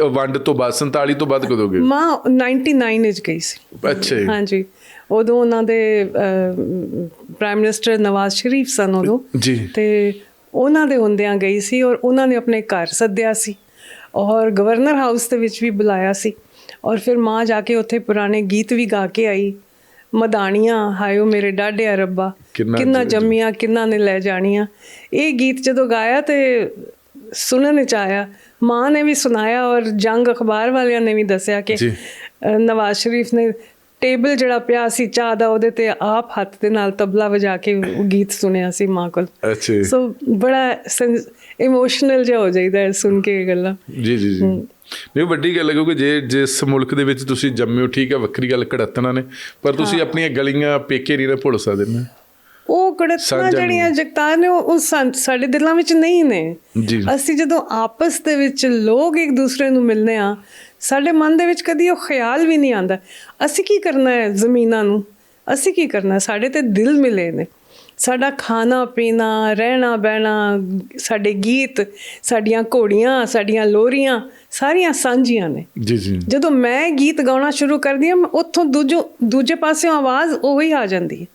ਵੰਡ ਤੋਂ ਬਾਅਦ 47 ਤੋਂ ਬਾਅਦ ਕਦੋਂ ਗਏ? ਮਾਂ 99 ਵਿੱਚ ਗਈ ਸੀ। ਅੱਛਾ ਜੀ। ਹਾਂਜੀ। ਉਦੋਂ ਉਹਨਾਂ ਦੇ ਪ੍ਰਾਈਮ ਮਿਨਿਸਟਰ ਨਵਾਜ਼ ਸ਼ਰੀਫ ਸਨ ਉਦੋਂ। ਜੀ। ਤੇ ਉਹਨਾਂ ਦੇ ਹੁੰਦਿਆਂ ਗਈ ਸੀ ਔਰ ਉਹਨਾਂ ਨੇ ਆਪਣੇ ਘਰ ਸੱਦਿਆ ਸੀ। ਔਰ ਗਵਰਨਰ ਹਾਊਸ ਦੇ ਵਿੱਚ ਵੀ ਬੁਲਾਇਆ ਸੀ। ਔਰ ਫਿਰ ਮਾਂ ਜਾ ਕੇ ਉੱਥੇ ਪੁਰਾਣੇ ਗੀਤ ਵੀ ਗਾ ਕੇ ਆਈ। ਮਦਾਨੀਆਂ ਹਾਇਓ ਮੇਰੇ ਡਾਢਿਆ ਰੱਬਾ। ਕਿੰਨਾ ਜੰਮੀਆਂ ਕਿੰਨਾ ਨੇ ਲੈ ਜਾਣੀਆਂ। ਇਹ ਗੀਤ ਜਦੋਂ ਗਾਇਆ ਤੇ ਸੁਣਨ ਵਿੱਚ ਆਇਆ ਮਾਂ ਨੇ ਵੀ ਸੁਣਾਇਆ ਔਰ ਜੰਗ ਅਖਬਾਰ ਵਾਲਿਆਂ ਨੇ ਵੀ ਦੱਸਿਆ ਕਿ ਨਵਾਜ਼ ਸ਼ਰੀਫ ਨੇ ਟੇਬਲ ਜਿਹੜਾ ਪਿਆ ਸੀ ਚਾਹ ਦਾ ਉਹਦੇ ਤੇ ਆਪ ਹੱਥ ਦੇ ਨਾਲ ਤਬਲਾ ਵਜਾ ਕੇ ਉਹ ਗੀਤ ਸੁਣਿਆ ਸੀ ਮਾਂ ਕੋਲ। ਅੱਛਾ। ਸੋ ਬੜਾ ਇਮੋਸ਼ਨਲ ਜਿਹਾ ਹੋ ਜਾਈਦਾ ਹੈ ਸੁਣ ਕੇ ਇਹ ਗੱਲਾਂ। ਜੀ ਜੀ ਜੀ। ਨਹੀਂ ਵੱਡੀ ਗੱਲ ਹੈ ਕਿਉਂਕਿ ਜੇ ਜਿਸ ਮੁਲਕ ਦੇ ਵਿੱਚ ਤੁਸੀਂ ਜੰਮੇ ਹੋ ਠੀਕ ਹੈ ਵੱਖਰੀ ਗੱਲ ਘੜਤਣਾ ਨੇ ਪਰ ਤੁਸੀਂ ਆਪਣੀਆਂ ਗਲੀਆਂ ਪੇਕੇ ਨਹੀਂ ਭੁੱਲ ਸਕਦੇ। ਨਾ ਕੜਤਨਾ ਜਿਹੜੀਆਂ ਜਗਤਾਰ ਨੇ ਉਹ ਸਾਡੇ ਦਿਲਾਂ ਵਿੱਚ ਨਹੀਂ ਨੇ। ਅਸੀਂ ਜਦੋਂ ਆਪਸ ਦੇ ਵਿੱਚ ਲੋਕ ਇੱਕ ਦੂਸਰੇ ਨੂੰ ਮਿਲਨੇ ਆ ਸਾਡੇ ਮਨ ਦੇ ਵਿੱਚ ਕਦੀ ਉਹ ਖਿਆਲ ਵੀ ਨਹੀਂ ਆਂਦਾ ਅਸੀਂ ਕੀ ਕਰਨਾ ਹੈ ਜ਼ਮੀਨਾਂ ਨੂੰ? ਅਸੀਂ ਕੀ ਕਰਨਾ? ਸਾਡੇ ਤੇ ਦਿਲ ਮਿਲੇ ਨੇ। ਸਾਡਾ ਖਾਣਾ ਪੀਣਾ ਰਹਿਣਾ ਬਹਿਣਾ ਸਾਡੇ ਗੀਤ ਸਾਡੀਆਂ ਘੋੜੀਆਂ ਸਾਡੀਆਂ ਲੋਰੀਆਂ ਸਾਰੀਆਂ ਸਾਂਝੀਆਂ ਨੇ। ਜੀ ਜੀ। ਜਦੋਂ ਮੈਂ ਗੀਤ ਗਾਉਣਾ ਸ਼ੁਰੂ ਕਰਦੀ ਹਾਂ ਉੱਥੋਂ ਦੂਜੋ ਦੂਜੇ ਪਾਸਿਓਂ ਆਵਾਜ਼ ਉਹੀ ਆ ਜਾਂਦੀ ਹੈ।